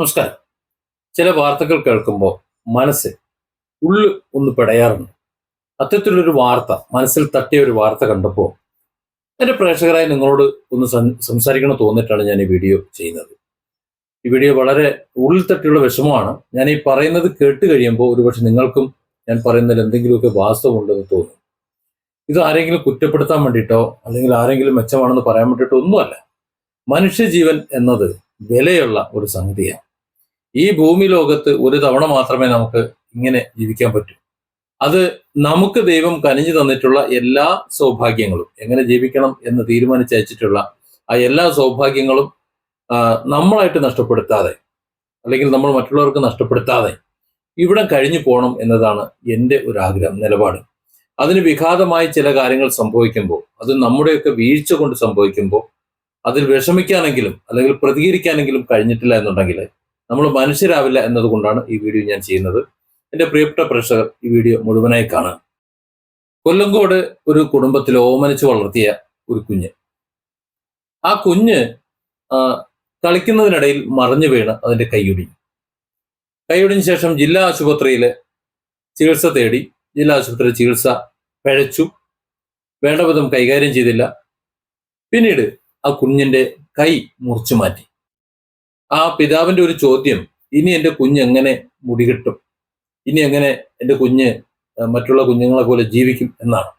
നമസ്കാരം. ചില വാർത്തകൾ കേൾക്കുമ്പോൾ മനസ്സ് ഉള്ളു ഒന്ന് പിടയാറുണ്ട്. അത്തരത്തിലൊരു വാർത്ത മനസ്സിൽ തട്ടിയ ഒരു വാർത്ത കണ്ടപ്പോൾ എന്റെ പ്രേക്ഷകരായി നിങ്ങളോട് ഒന്ന് സംസാരിക്കണം തോന്നിയിട്ടാണ് ഞാൻ ഈ വീഡിയോ ചെയ്യുന്നത്. ഈ വീഡിയോ വളരെ ഉള്ളിൽ തട്ടിയുള്ള വിഷമമാണ്. ഞാൻ ഈ പറയുന്നത് കേട്ട് കഴിയുമ്പോൾ ഒരുപക്ഷെ നിങ്ങൾക്കും ഞാൻ പറയുന്നതിൽ എന്തെങ്കിലുമൊക്കെ വാസ്തവമുണ്ടെന്ന് തോന്നും. ഇത് ആരെങ്കിലും കുറ്റപ്പെടുത്താൻ വേണ്ടിയിട്ടോ അല്ലെങ്കിൽ ആരെങ്കിലും മെച്ചമാണെന്ന് പറയാൻ വേണ്ടിയിട്ടോ ഒന്നുമല്ല. മനുഷ്യജീവൻ എന്നത് വിലയുള്ള ഒരു സംഗതിയാണ്. ഈ ഭൂമി ലോകത്ത് ഒരു തവണ മാത്രമേ നമുക്ക് ഇങ്ങനെ ജീവിക്കാൻ പറ്റൂ. അത് നമുക്ക് ദൈവം കനിഞ്ഞു തന്നിട്ടുള്ള എല്ലാ സൗഭാഗ്യങ്ങളും എങ്ങനെ ജീവിക്കണം എന്ന് തീരുമാനിച്ചയച്ചിട്ടുള്ള ആ എല്ലാ സൗഭാഗ്യങ്ങളും നമ്മളായിട്ട് നഷ്ടപ്പെടുത്താതെ അല്ലെങ്കിൽ നമ്മൾ മറ്റുള്ളവർക്ക് നഷ്ടപ്പെടുത്താതെ ഇവിടം കഴിഞ്ഞു പോകണം എന്നതാണ് എന്റെ ഒരു ആഗ്രഹം നിലപാട്. അതിന് വിഘാതമായി ചില കാര്യങ്ങൾ സംഭവിക്കുമ്പോൾ അത് നമ്മുടെയൊക്കെ വീഴ്ച കൊണ്ട് സംഭവിക്കുമ്പോൾ അതിൽ വിഷമിക്കാനെങ്കിലും അല്ലെങ്കിൽ പ്രതികരിക്കാനെങ്കിലും കഴിഞ്ഞിട്ടില്ല എന്നുണ്ടെങ്കിൽ നമ്മൾ മനുഷ്യരാവില്ല എന്നതുകൊണ്ടാണ് ഈ വീഡിയോ ഞാൻ ചെയ്യുന്നത്. എന്റെ പ്രിയപ്പെട്ട പ്രേക്ഷകർ ഈ വീഡിയോ മുഴുവനായി കാണുക. കൊല്ലങ്കോട് ഒരു കുടുംബത്തിൽ ഓമനിച്ച് വളർത്തിയ ഒരു കുഞ്ഞ്. ആ കുഞ്ഞ് കളിക്കുന്നതിനിടയിൽ മറിഞ്ഞു വീണ് അതിന്റെ കൈയൊടിഞ്ഞു. കൈയൊടിഞ്ഞ ശേഷം ജില്ലാ ആശുപത്രിയിൽ ചികിത്സ തേടി ജില്ലാ ആശുപത്രിയിൽ ചികിത്സ പിഴച്ചു. വേണ്ട വിധം കൈകാര്യം ചെയ്തില്ല. പിന്നീട് ആ കുഞ്ഞിന്റെ കൈ മുറിച്ചു മാറ്റി. ആ പിതാവിന്റെ ഒരു ചോദ്യം ഇനി എന്റെ കുഞ്ഞ് എങ്ങനെ മുടികിട്ടും ഇനി എങ്ങനെ എന്റെ കുഞ്ഞ് മറ്റുള്ള കുഞ്ഞുങ്ങളെ പോലെ ജീവിക്കും എന്നാണ്.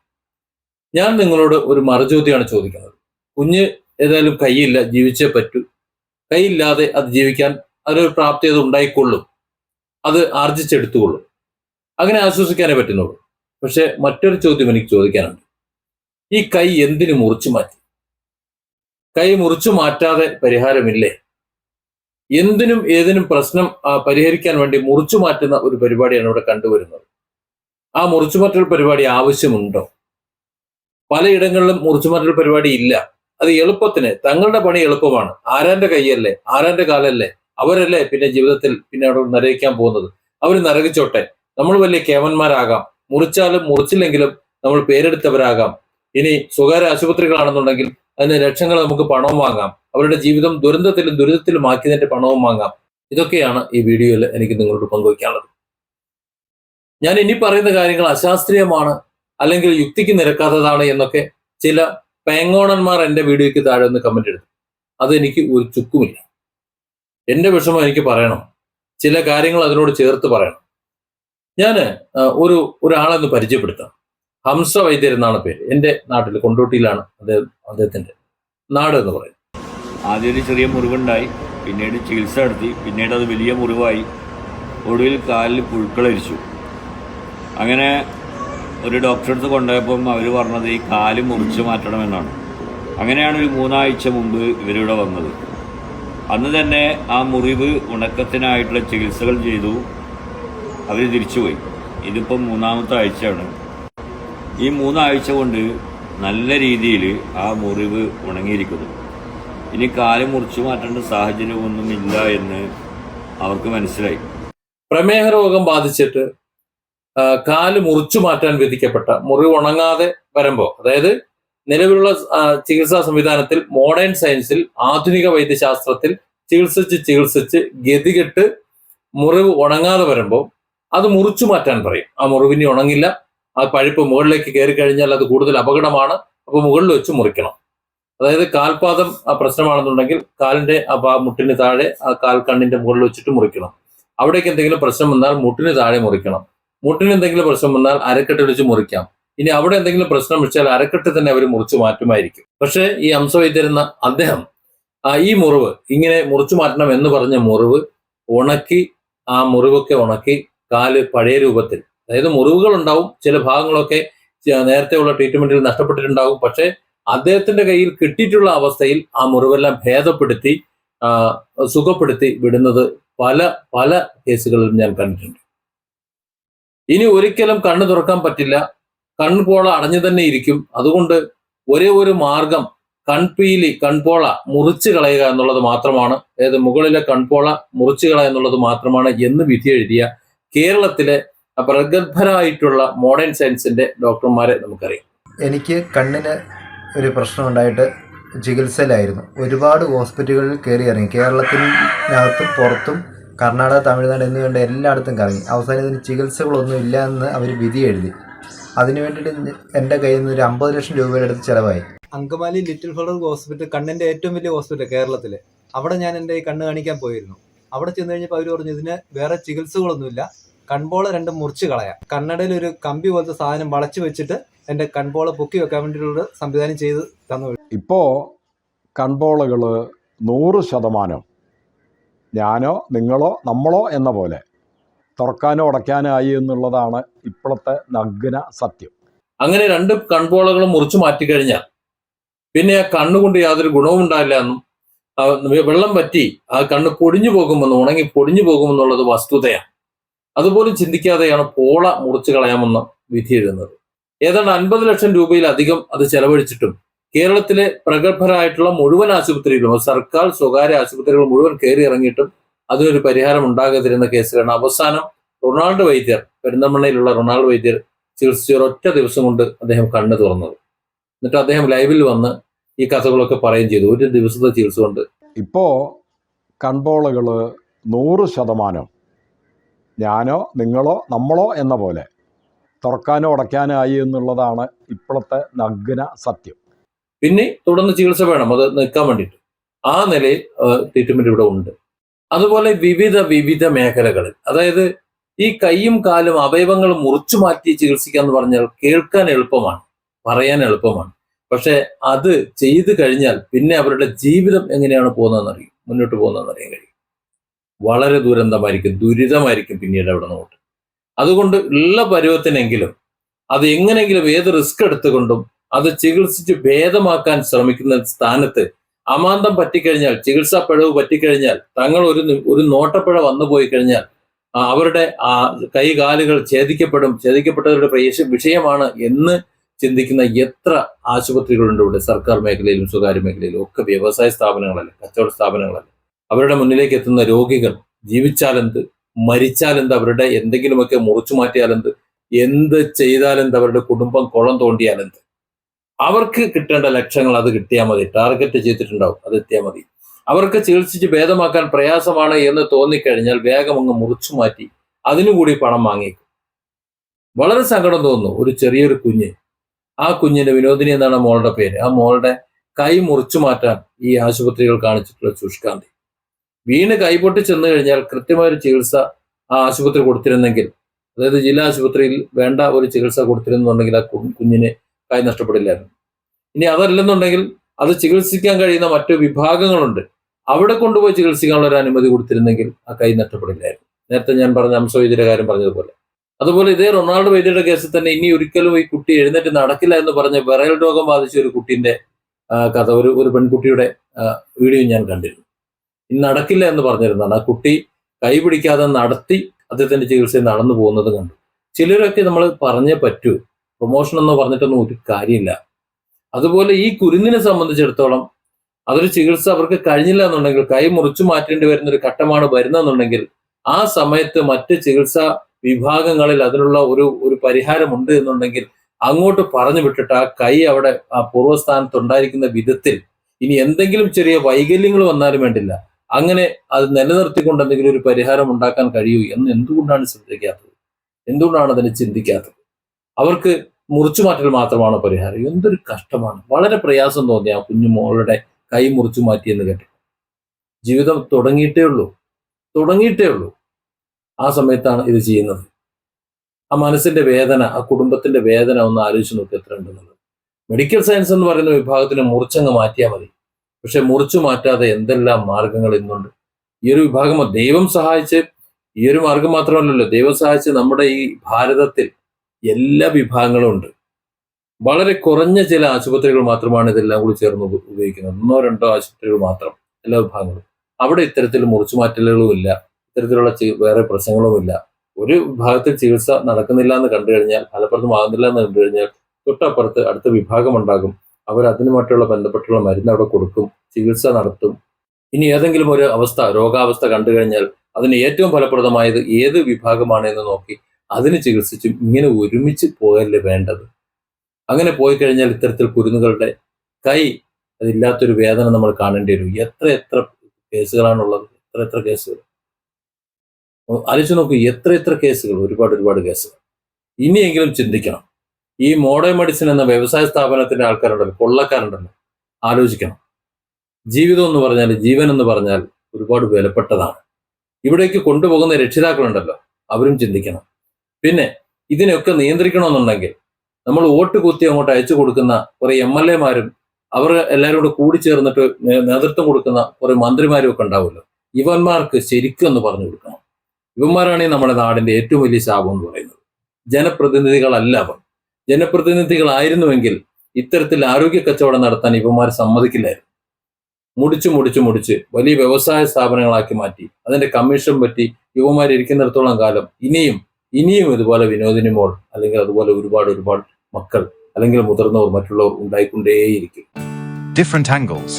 ഞാൻ നിങ്ങളോട് ഒരു മറുചോദ്യമാണ് ചോദിക്കുന്നത്. കുഞ്ഞ് ഏതായാലും കൈയില്ല ജീവിച്ചേ പറ്റൂ. കൈയില്ലാതെ അത് ജീവിക്കാൻ അതിനൊരു പ്രാപ്തി അത് ഉണ്ടായിക്കൊള്ളും. അത് ആർജിച്ചെടുത്തുകൊള്ളും. അങ്ങനെ ആശ്വസിക്കാനേ പറ്റുന്നുള്ളൂ. പക്ഷെ മറ്റൊരു ചോദ്യം എനിക്ക് ചോദിക്കാനുണ്ട്. ഈ കൈ എന്തിനു മുറിച്ചു മാറ്റി? കൈ മുറിച്ചു മാറ്റാതെ പരിഹാരമില്ലേ? എന്തിനും ഏതിനും പ്രശ്നം പരിഹരിക്കാൻ വേണ്ടി മുറിച്ചു മാറ്റുന്ന ഒരു പരിപാടിയാണ് ഇവിടെ കണ്ടുവരുന്നത്. ആ മുറിച്ചുമാറ്റൽ പരിപാടി ആവശ്യമുണ്ടോ? പലയിടങ്ങളിലും മുറിച്ചുമാറ്റൽ പരിപാടി ഇല്ല. അത് എളുപ്പത്തിന് തങ്ങളുടെ പണി എളുപ്പമാണ്. ആരാന്റെ കൈയല്ലേ? ആരാന്റെ കാലല്ലേ? അവരല്ലേ പിന്നെ ജീവിതത്തിൽ പിന്നെ അവിടെ നരകിക്കാൻ പോകുന്നത്? അവർ നരകിച്ചോട്ടെ. നമ്മൾ വലിയ കേവന്മാരാകാം മുറിച്ചാലും മുറിച്ചില്ലെങ്കിലും നമ്മൾ പേരെടുത്തവരാകാം. ഇനി സ്വകാര്യ ആശുപത്രികളാണെന്നുണ്ടെങ്കിൽ അതിന് ലക്ഷങ്ങൾ നമുക്ക് പണവും വാങ്ങാം. അവരുടെ ജീവിതം ദുരന്തത്തിലും ദുരിതത്തിലും ആക്കിയതിന്റെ പണവും വാങ്ങാം. ഇതൊക്കെയാണ് ഈ വീഡിയോയിൽ എനിക്ക് നിങ്ങളോട് പങ്കുവയ്ക്കാനുള്ളത് ഞാൻ ഇനി പറയുന്ന കാര്യങ്ങൾ അശാസ്ത്രീയമാണ് അല്ലെങ്കിൽ യുക്തിക്ക് നിരക്കാത്തതാണ് എന്നൊക്കെ ചില പേങ്ങോണന്മാർ എന്റെ വീഡിയോയ്ക്ക് താഴെ ഒന്ന് കമന്റ് എടുത്തു അതെനിക്ക് ഒരു ചുക്കുമില്ല. എന്റെ വിഷമം എനിക്ക് പറയണം. ചില കാര്യങ്ങൾ അതിനോട് ചേർത്ത് പറയണം. ഞാൻ ഒരു ഒരാളെന്ന് പരിചയപ്പെടുത്താം. ഹംസ വൈദ്യർ എന്നാണ് പേര്. എന്റെ നാട്ടിൽ കൊണ്ടോട്ടിയിലാണ് അദ്ദേഹം അദ്ദേഹത്തിന്റെ നാട് എന്ന് പറയുന്നത്. ആദ്യം ഒരു ചെറിയ മുറിവുണ്ടായി പിന്നീട് ചികിത്സ നടത്തി പിന്നീട് അത് വലിയ മുറിവായി. ഒടുവിൽ കാലിൽ പുഴുക്കളരിച്ചു അങ്ങനെ ഒരു ഡോക്ടറെ അടുത്ത് കൊണ്ടുപോയപ്പം അവർ പറഞ്ഞത് ഈ കാൽ മുറിച്ച് മാറ്റണമെന്നാണ് അങ്ങനെയാണ് ഒരു മൂന്നാഴ്ച മുമ്പ് ഇവരിവിടെ വന്നത്. അന്ന് തന്നെ ആ മുറിവ് ഉണക്കത്തിനായിട്ടുള്ള ചികിത്സകൾ ചെയ്തു. അവർ തിരിച്ചുപോയി. ഇതിപ്പം മൂന്നാമത്തെ ആഴ്ചയാണ്. ഈ മൂന്നാഴ്ച കൊണ്ട് നല്ല രീതിയിൽ ആ മുറിവ് ഉണങ്ങിയിരിക്കുന്നു. ഇനി കാൽ മുറിച്ചു മാറ്റേണ്ട സാഹചര്യമൊന്നും ഇല്ല എന്ന് അവർക്ക് മനസ്സിലായി. പ്രമേഹ രോഗം ബാധിച്ചിട്ട് കാൽ മുറിച്ചു മാറ്റാൻ വിധിക്കപ്പെട്ട മുറിവ് ഉണങ്ങാതെ വരുമ്പോൾ അതായത് നിലവിലുള്ള ചികിത്സാ സംവിധാനത്തിൽ മോഡേൺ സയൻസിൽ ആധുനിക വൈദ്യശാസ്ത്രത്തിൽ ചികിത്സിച്ച് ചികിത്സിച്ച് ഗതികെട്ട് മുറിവ് ഉണങ്ങാതെ വരുമ്പോൾ അത് മുറിച്ചു മാറ്റാൻ പറയും. ആ മുറിവിനി ഉണങ്ങില്ല ആ പഴുപ്പ് മുകളിലേക്ക് കയറി കഴിഞ്ഞാൽ അത് കൂടുതൽ അപകടമാണ്. അപ്പോൾ മുകളിൽ വെച്ച് മുറിക്കണം. അതായത് കാൽപാദം ആ പ്രശ്നമാണെന്നുണ്ടെങ്കിൽ കാലിന്റെ ആ മുട്ടിന് താഴെ ആ കാൽ കണ്ണിന്റെ മുകളിൽ വെച്ചിട്ട് മുറിക്കണം. അവിടേക്ക് എന്തെങ്കിലും പ്രശ്നം വന്നാൽ മുട്ടിന് താഴെ മുറിക്കണം. മുട്ടിന് എന്തെങ്കിലും പ്രശ്നം വന്നാൽ അരക്കെട്ട് വെച്ച് മുറിക്കാം. ഇനി അവിടെ എന്തെങ്കിലും പ്രശ്നം വെച്ചാൽ അരക്കെട്ട് തന്നെ അവർ മുറിച്ചു മാറ്റുമായിരിക്കും. പക്ഷേ ഈ അംശവൈദ്യരുന്ന അദ്ദേഹം ഈ മുറിവ് ഇങ്ങനെ മുറിച്ചു മാറ്റണം എന്ന് പറഞ്ഞ മുറിവ് ഉണക്കി ആ മുറിവൊക്കെ ഉണക്കി കാൽ പഴയ രൂപത്തിൽ അതായത് മുറിവുകൾ ഉണ്ടാവും ചില ഭാഗങ്ങളൊക്കെ നേരത്തെ നേരത്തെയുള്ള ട്രീറ്റ്മെന്റിൽ നഷ്ടപ്പെട്ടിട്ടുണ്ടാവും. പക്ഷേ അദ്ദേഹത്തിന്റെ കയ്യിൽ കിട്ടിയിട്ടുള്ള അവസ്ഥയിൽ ആ മുറിവെല്ലാം ഭേദപ്പെടുത്തി സുഖപ്പെടുത്തി വിടുന്നത് പല പല കേസുകളിലും ഞാൻ കണ്ടിട്ടുണ്ട്. ഇനി ഒരിക്കലും കണ്ണ് തുറക്കാൻ പറ്റില്ല. കൺപോള അടഞ്ഞു തന്നെ ഇരിക്കും. അതുകൊണ്ട് ഒരേ ഒരു മാർഗം കൺപീലി കൺപോള മുറിച്ച് കളയുക എന്നുള്ളത് മാത്രമാണ്. അതായത് മുകളിലെ കൺപോള മുറിച്ച് കളയുക എന്നുള്ളത് മാത്രമാണ് എന്ന് വിധി എഴുതിയ കേരളത്തിലെ പ്രഗത്ഭരായിട്ടുള്ള മോഡേൺ സയൻസിന്റെ ഡോക്ടർമാരെ നമുക്കറിയാം. എനിക്ക് കണ്ണിന് ഒരു പ്രശ്നമുണ്ടായിട്ട് ചികിത്സയിലായിരുന്നു. ഒരുപാട് ഹോസ്പിറ്റലുകളിൽ കയറി ഇറങ്ങി. കേരളത്തിനകത്തും പുറത്തും കർണാടക തമിഴ്നാട് എന്നിവയുടെ എല്ലായിടത്തും കറങ്ങി. അവസാനം ഇതിന് ചികിത്സകളൊന്നും ഇല്ല എന്ന് അവർ വിധി എഴുതി. അതിനു വേണ്ടിയിട്ട് എന്റെ കയ്യിൽ നിന്ന് ഒരു അമ്പത് ലക്ഷം രൂപയുടെ അടുത്ത് ചിലവായി. അങ്കമാലി ലിറ്റിൽ ഫ്ലവർ ഹോസ്പിറ്റൽ കണ്ണിന്റെ ഏറ്റവും വലിയ ഹോസ്പിറ്റൽ കേരളത്തിലെ. അവിടെ ഞാൻ എന്റെ ഈ കണ്ണ് കാണിക്കാൻ പോയിരുന്നു. അവിടെ ചെന്ന് കഴിഞ്ഞപ്പോൾ അവർ പറഞ്ഞു ഇതിന് വേറെ ചികിത്സകളൊന്നുമില്ല. കൺപോള രണ്ടും മുറിച്ച് കളയാം. കണ്ണടയിൽ ഒരു കമ്പി പോലത്തെ സാധനം വളച്ചു വെച്ചിട്ട് എന്റെ കൺപോള പൊക്കി വെക്കാൻ വേണ്ടിയിട്ടുള്ള സംവിധാനം ചെയ്ത് തന്നു. ഇപ്പോൾ കൺപോളകൾ നൂറ് ശതമാനം ഞാനോ നിങ്ങളോ നമ്മളോ എന്ന പോലെ തുറക്കാനോ അടയ്ക്കാനോ ആയി എന്നുള്ളതാണ് ഇപ്പോഴത്തെ നഗ്ന സത്യം. അങ്ങനെ രണ്ട് കൺപോളകളും മുറിച്ചു മാറ്റിക്കഴിഞ്ഞാൽ പിന്നെ ആ കണ്ണുകൊണ്ട് യാതൊരു ഗുണവും ഉണ്ടായില്ല എന്നും വെള്ളം പറ്റി ആ കണ്ണ് പൊടിഞ്ഞു പോകുമെന്നും ഉണങ്ങി പൊടിഞ്ഞു പോകുമെന്നുള്ളത് വസ്തുതയാണ്. അതുപോലും ചിന്തിക്കാതെയാണ് പോള മുറിച്ചു കളയാമെന്ന് വിധി എഴുതുന്നത്. ഏതാണ്ട് അൻപത് ലക്ഷം രൂപയിലധികം അത് ചെലവഴിച്ചിട്ടും കേരളത്തിലെ പ്രഗത്ഭരായിട്ടുള്ള മുഴുവൻ ആശുപത്രികളും സർക്കാർ സ്വകാര്യ ആശുപത്രികൾ മുഴുവൻ കയറി ഇറങ്ങിയിട്ടും അതിനൊരു പരിഹാരം ഉണ്ടാകാതിരുന്ന കേസിലാണ് അവസാനം റൊണാൾഡ് വൈദ്യർ പെരിന്തമണ്ണയിലുള്ള റൊണാൾഡ് വൈദ്യർ ചികിത്സിച്ച ഒരൊറ്റ ദിവസം കൊണ്ട് അദ്ദേഹം കണ്ണ് തുറന്നത്. എന്നിട്ട് അദ്ദേഹം ലൈവിൽ വന്ന് ഈ കഥകളൊക്കെ പറയുകയും ചെയ്തു. ഒരു ദിവസത്തെ ചികിത്സ കൊണ്ട്. ഇപ്പോൾ കൺപോളകൾ നൂറ് ശതമാനം ഞാനോ നിങ്ങളോ നമ്മളോ എന്ന പോലെ തുറക്കാനോ അടയ്ക്കാനോ ആയി എന്നുള്ളതാണ് ഇപ്പോഴത്തെ നഗ്ന സത്യം. പിന്നെ തുടർന്ന് ചികിത്സ വേണം അത് നിൽക്കാൻ വേണ്ടിയിട്ട്. ആ നിലയിൽ ട്രീറ്റ്മെന്റ് ഇവിടെ ഉണ്ട്. അതുപോലെ വിവിധ വിവിധ മേഖലകളിൽ അതായത് ഈ കൈയും കാലും അവയവങ്ങൾ മുറിച്ചു മാറ്റി ചികിത്സിക്കുക എന്ന് പറഞ്ഞാൽ കേൾക്കാൻ എളുപ്പമാണ് പറയാൻ എളുപ്പമാണ്. പക്ഷെ അത് ചെയ്തു കഴിഞ്ഞാൽ പിന്നെ അവരുടെ ജീവിതം എങ്ങനെയാണ് പോകുന്നതെന്ന് അറിയും മുന്നോട്ട് പോകുന്നതെന്ന് അറിയാൻ കഴിയും. വളരെ ദുരന്തമായിരിക്കും ദുരിതമായിരിക്കും പിന്നീട് അവിടെ നോട്ട് അതുകൊണ്ട് ഉള്ള പരുവത്തിനെങ്കിലും അത് എങ്ങനെയെങ്കിലും ഏത് റിസ്ക് എടുത്തുകൊണ്ടും അത് ചികിത്സിച്ച് ഭേദമാക്കാൻ ശ്രമിക്കുന്ന സ്ഥാനത്ത് അമാന്തം പറ്റിക്കഴിഞ്ഞാൽ ചികിത്സാ പിഴവ് പറ്റിക്കഴിഞ്ഞാൽ തങ്ങൾ ഒരു ഒരു നോട്ടപ്പിഴ വന്നു പോയി കഴിഞ്ഞാൽ അവരുടെ ആ കൈകാലുകൾ ഛേദിക്കപ്പെടും ഛേദിക്കപ്പെട്ടവരുടെ വിഷയമാണ് എന്ന് ചിന്തിക്കുന്ന എത്ര ആശുപത്രികളുണ്ട് ഇവിടെ സർക്കാർ മേഖലയിലും സ്വകാര്യ മേഖലയിലും ഒക്കെ വ്യവസായ സ്ഥാപനങ്ങളല്ല കച്ചവട സ്ഥാപനങ്ങളല്ല? അവരുടെ മുന്നിലേക്ക് എത്തുന്ന രോഗികൾ ജീവിച്ചാലെന്ത് മരിച്ചാലെന്ത് അവരുടെ എന്തെങ്കിലുമൊക്കെ മുറിച്ചു മാറ്റിയാലെന്ത് എന്ത് ചെയ്താലെന്ത് അവരുടെ കുടുംബം കുളം തോണ്ടിയാലെന്ത്. അവർക്ക് കിട്ടേണ്ട ലക്ഷങ്ങൾ അത് കിട്ടിയാൽ മതി. ടാർഗറ്റ് ചെയ്തിട്ടുണ്ടാവും അത് എത്തിയാൽ മതി. അവർക്ക് ചികിത്സിച്ച് ഭേദമാക്കാൻ പ്രയാസമാണ് എന്ന് തോന്നിക്കഴിഞ്ഞാൽ വേഗം അങ്ങ് മുറിച്ചു മാറ്റി അതിനു കൂടി പണം വാങ്ങിക്കും. വളരെ സങ്കടം തോന്നുന്നു ഒരു ചെറിയൊരു കുഞ്ഞ്. ആ കുഞ്ഞിന്റെ വിനോദിനി എന്നാണ് മോളുടെ പേര്. ആ മോളുടെ കൈ മുറിച്ചു മാറ്റാൻ ഈ ആശുപത്രികൾ കാണിച്ചിട്ടുള്ള ശുഷ്കാന്തി വീണ് കൈപൊട്ടി ചെന്നു കഴിഞ്ഞാൽ കൃത്യമായ ഒരു ചികിത്സ ആ ആശുപത്രി കൊടുത്തിരുന്നെങ്കിൽ അതായത് ജില്ലാ ആശുപത്രിയിൽ വേണ്ട ഒരു ചികിത്സ കൊടുത്തിരുന്നുണ്ടെങ്കിൽ ആ കുഞ്ഞിനെ കൈ നഷ്ടപ്പെടില്ലായിരുന്നു. ഇനി അതല്ലെന്നുണ്ടെങ്കിൽ അത് ചികിത്സിക്കാൻ കഴിയുന്ന മറ്റു വിഭാഗങ്ങളുണ്ട്. അവിടെ കൊണ്ടുപോയി ചികിത്സിക്കാനുള്ള ഒരു അനുമതി കൊടുത്തിരുന്നെങ്കിൽ ആ കൈ നഷ്ടപ്പെടില്ലായിരുന്നു. നേരത്തെ ഞാൻ പറഞ്ഞ അംശവൈദ്യരുടെ കാര്യം പറഞ്ഞതുപോലെ. അതുപോലെ ഇതേ റൊണാൾഡോ വൈദ്യരുടെ കേസിൽ തന്നെ ഇനി ഒരിക്കലും ഈ കുട്ടി എഴുന്നേറ്റ് നടക്കില്ല എന്ന് പറഞ്ഞ് വിറയൽ രോഗം ബാധിച്ച ഒരു കുട്ടീന്റെ കഥ ഒരു ഒരു പെൺകുട്ടിയുടെ വീഡിയോ ഞാൻ കണ്ടിരുന്നു. നടക്കില്ല എന്ന് പറഞ്ഞിരുന്നതാണ്. ആ കുട്ടി കൈപിടിക്കാതെ നടത്തി അദ്ദേഹത്തിന്റെ ചികിത്സയിൽ നടന്നു പോകുന്നത് കണ്ടു. ചിലരൊക്കെ നമ്മൾ പറഞ്ഞേ പറ്റൂ. പ്രൊമോഷൻ എന്ന് പറഞ്ഞിട്ടൊന്നും ഒരു കാര്യമില്ല. അതുപോലെ ഈ കുരുന്നിനെ സംബന്ധിച്ചിടത്തോളം അതൊരു ചികിത്സ അവർക്ക് കഴിഞ്ഞില്ല എന്നുണ്ടെങ്കിൽ കൈ മുറിച്ചു മാറ്റേണ്ടി വരുന്ന ഒരു ഘട്ടമാണ് വരുന്നതെന്നുണ്ടെങ്കിൽ ആ സമയത്ത് മറ്റ് ചികിത്സാ വിഭാഗങ്ങളിൽ അതിനുള്ള ഒരു ഒരു പരിഹാരമുണ്ട് എന്നുണ്ടെങ്കിൽ അങ്ങോട്ട് പറഞ്ഞു വിട്ടിട്ട് ആ കൈ അവിടെ ആ പൂർവസ്ഥാനത്ത് ഉണ്ടായിരിക്കുന്ന വിധത്തിൽ ഇനി എന്തെങ്കിലും ചെറിയ വൈകല്യങ്ങൾ വന്നാലും വേണ്ടില്ല. അങ്ങനെ അത് നിലനിർത്തിക്കൊണ്ട് എന്തെങ്കിലും ഒരു പരിഹാരം ഉണ്ടാക്കാൻ കഴിയൂ എന്ന് എന്തുകൊണ്ടാണ് ശ്രദ്ധിക്കാത്തത്? എന്തുകൊണ്ടാണ് അതിനെ ചിന്തിക്കാത്തത്? അവർക്ക് മുറിച്ചു മാറ്റൽ മാത്രമാണ് പരിഹാരം? എന്തൊരു കഷ്ടമാണ്. വളരെ പ്രയാസം തോന്നി ആ കുഞ്ഞു മോളുടെ കൈ മുറിച്ചു മാറ്റിയെന്ന് കേട്ടു. ജീവിതം തുടങ്ങിയിട്ടേ ഉള്ളൂ. തുടങ്ങിയിട്ടേ ഉള്ളൂ. ആ സമയത്താണ് ഇത് ചെയ്യുന്നത്. ആ മനസ്സിന്റെ വേദന ആ കുടുംബത്തിന്റെ വേദന ഒന്ന് ആലോചിച്ച് നോക്കി എത്ര ഉണ്ടെന്നുള്ളത് മെഡിക്കൽ സയൻസ് എന്ന് പറയുന്ന വിഭാഗത്തിന് മുറിച്ചങ്ങ് മാറ്റിയാൽ മതി. പക്ഷെ മുറിച്ചു മാറ്റാതെ എന്തെല്ലാം മാർഗങ്ങൾ ഇന്നുണ്ട്? ഈ ഒരു വിഭാഗം ദൈവം സഹായിച്ച് ഈ ഒരു മാർഗം മാത്രമല്ലല്ലോ. ദൈവം സഹായിച്ച് നമ്മുടെ ഈ ഭാരതത്തിൽ എല്ലാ വിഭാഗങ്ങളും ഉണ്ട്. വളരെ കുറഞ്ഞ ചില ആശുപത്രികൾ മാത്രമാണ് ഇതെല്ലാം കൂടി ചേർന്ന് ഉപ- ഉപയോഗിക്കുന്നത്. ഒന്നോ രണ്ടോ ആശുപത്രികൾ മാത്രം എല്ലാ വിഭാഗങ്ങളും. അവിടെ ഇത്തരത്തിൽ മുറിച്ചു മാറ്റലുകളും ഇല്ല. ഇത്തരത്തിലുള്ള വേറെ പ്രശ്നങ്ങളും ഇല്ല. ഒരു വിഭാഗത്തിൽ ചികിത്സ നടക്കുന്നില്ല എന്ന് കണ്ടു കഴിഞ്ഞാൽ ഫലപ്രദമാകുന്നില്ല എന്ന് കണ്ടു കഴിഞ്ഞാൽ തൊട്ടപ്പുറത്ത് അടുത്ത വിഭാഗം ഉണ്ടാകും. അവർ അതിനുമായിട്ടുള്ള ബന്ധപ്പെട്ടുള്ള മരുന്ന് അവിടെ കൊടുക്കും ചികിത്സ നടത്തും. ഇനി ഏതെങ്കിലും ഒരു അവസ്ഥ രോഗാവസ്ഥ കണ്ടു കഴിഞ്ഞാൽ അതിന് ഏറ്റവും ഫലപ്രദമായത് ഏത് വിഭാഗമാണ് എന്ന് നോക്കി അതിന് ചികിത്സിച്ചും ഇങ്ങനെ ഒരുമിച്ച് പോകല്ലേ വേണ്ടത്. അങ്ങനെ പോയി കഴിഞ്ഞാൽ ഇത്തരത്തിൽ കുരുന്നുകളുടെ കൈ അതില്ലാത്തൊരു വേദന നമ്മൾ കാണേണ്ടി വരും. എത്ര എത്ര കേസുകളാണുള്ളത്? എത്ര എത്ര കേസുകൾ? ആലോചിച്ച് നോക്കൂ എത്ര എത്ര കേസുകൾ? ഒരുപാട് ഒരുപാട് കേസുകൾ. ഇനിയെങ്കിലും ചിന്തിക്കണം. ഈ മോഡേൺ മെഡിസിൻ എന്ന വ്യവസായ സ്ഥാപനത്തിന്റെ ആൾക്കാരുണ്ടല്ലോ കൊള്ളക്കാരുണ്ടല്ലോ. ആലോചിക്കണം. ജീവിതം എന്ന് പറഞ്ഞാൽ ജീവൻ എന്ന് പറഞ്ഞാൽ ഒരുപാട് വിലപ്പെട്ടതാണ്. ഇവിടേക്ക് കൊണ്ടുപോകുന്ന രക്ഷിതാക്കളുണ്ടല്ലോ അവരും ചിന്തിക്കണം. പിന്നെ ഇതിനെയൊക്കെ നിയന്ത്രിക്കണമെന്നുണ്ടെങ്കിൽ നമ്മൾ വോട്ട് കുത്തി അങ്ങോട്ട് അയച്ചു കൊടുക്കുന്ന കുറെ എം എൽ എമാരും അവർ എല്ലാവരും കൂടെ കൂടി ചേർന്നിട്ട് നേതൃത്വം കൊടുക്കുന്ന കുറെ മന്ത്രിമാരും ഒക്കെ ഉണ്ടാവുമല്ലോ. ഇവന്മാർക്ക് ശരിക്കും ഒന്ന് പറഞ്ഞു കൊടുക്കണം. ഇവന്മാരാണ് നമ്മുടെ നാടിന്റെ ഏറ്റവും വലിയ ശാപം എന്ന് പറയുന്നത്. ജനപ്രതിനിധികളല്ല അവർ ജനപ്രതിനിധികളായിരുന്നുവെങ്കിൽ ഇത്തരത്തിൽ ആരോഗ്യ കച്ചവടം നടത്താൻ ഇവമാർ സമ്മതിക്കില്ലായിരുന്നു മുടിച്ച് മുടിച്ച് മുടിച്ച് വലിയ വ്യവസായ സ്ഥാപനങ്ങളാക്കി മാറ്റി അതിന്റെ കമ്മീഷൻ പറ്റി യുവമാർ ഇരിക്കുന്നിടത്തോളം കാലം ഇനിയും ഇനിയും ഇതുപോലെ വിനോദിനി മോൾ അല്ലെങ്കിൽ അതുപോലെ ഒരുപാട് ഒരുപാട് മക്കൾ അല്ലെങ്കിൽ മുതിർന്നവർ മറ്റുള്ളവർ ഉണ്ടായിക്കൊണ്ടേയിരിക്കും different angles.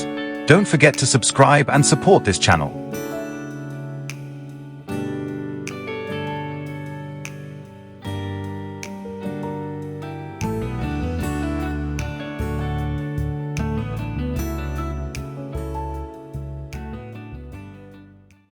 Don't forget to subscribe and support this channel.